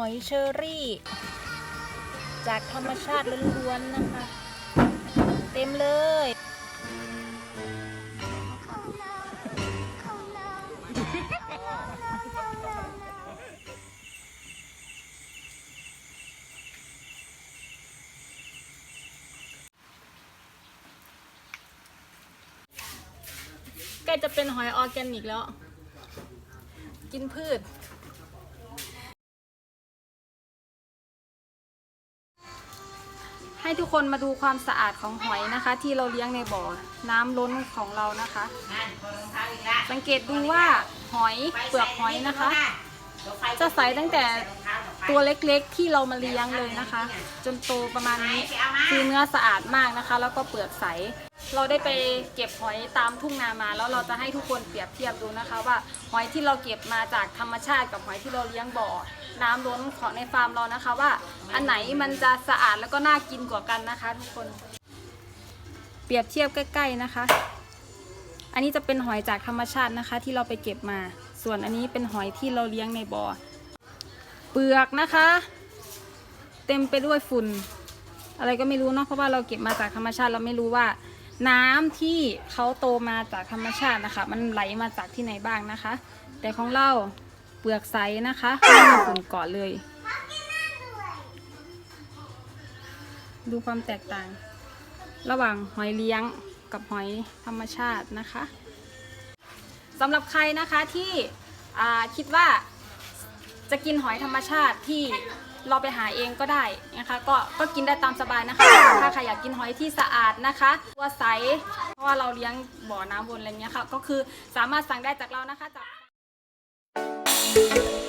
หอยเชอรี่ จากธรรมชาติล้วนๆนะคะ เต็มเลย ใกล้จะเป็นหอยออร์แกนิกแล้ว กินพืช ให้ทุกคนมาดูความสะอาดของหอยนะคะ ที่เราเลี้ยงในบ่อน้ำล้นของเรานะคะ สังเกตดูว่าหอยเปลือกหอยนะคะ จะใสตั้งแต่ตัวเล็กๆที่เรามาเลี้ยงเลยนะคะ จนโตประมาณนี้คือเนื้อสะอาดมากนะคะ แล้วก็เปลือกใส เราได้ไปเก็บหอยตามทุ่งนามา แล้วเราจะให้ทุกคนเปรียบเทียบดูนะคะ ว่าหอยที่เราเก็บมาจากธรรมชาติกับหอยที่เราเลี้ยงบ่อ น้ำล้นของในฟาร์มเรานะคะ ว่าอันไหนมันจะสะอาดแล้วก็น่ากินกว่ากันนะคะ ทุกคน เปรียบเทียบใกล้ ๆนะคะ อันนี้จะเป็นหอยจากธรรมชาตินะคะ ที่เราไปเก็บมา ส่วนอันนี้เป็นหอยที่เราเลี้ยงในบ่อเปลือกนะคะ เต็มไปด้วยฝุ่น อะไรก็ไม่รู้เนาะเพราะว่าเราเก็บมาจากธรรมชาติเราไม่รู้ว่า น้ำที่เขาโตมาจากธรรมชาตินะคะ มันไหลมาจากที่ไหนบ้างนะคะ แต่ของเรา ปลือกใสนะคะไม่มีฝุ่นเกาะเลย ดูความแตกต่าง ระหว่างหอยเลี้ยงกับหอยธรรมชาตินะคะสำหรับใครนะคะที่คิดว่าจะกินหอยธรรมชาติที่เราไปหาเองก็ได้นะคะก็ก็กินได้ตามสบายนะคะ ถ้าใครอยากกินหอยที่สะอาดนะคะตัวใสเพราะว่าเราเลี้ยงบ่อน้ำวนอะไรเงี้ยค่ะก็คือสามารถสั่งได้จากเรานะคะจาก Thank you.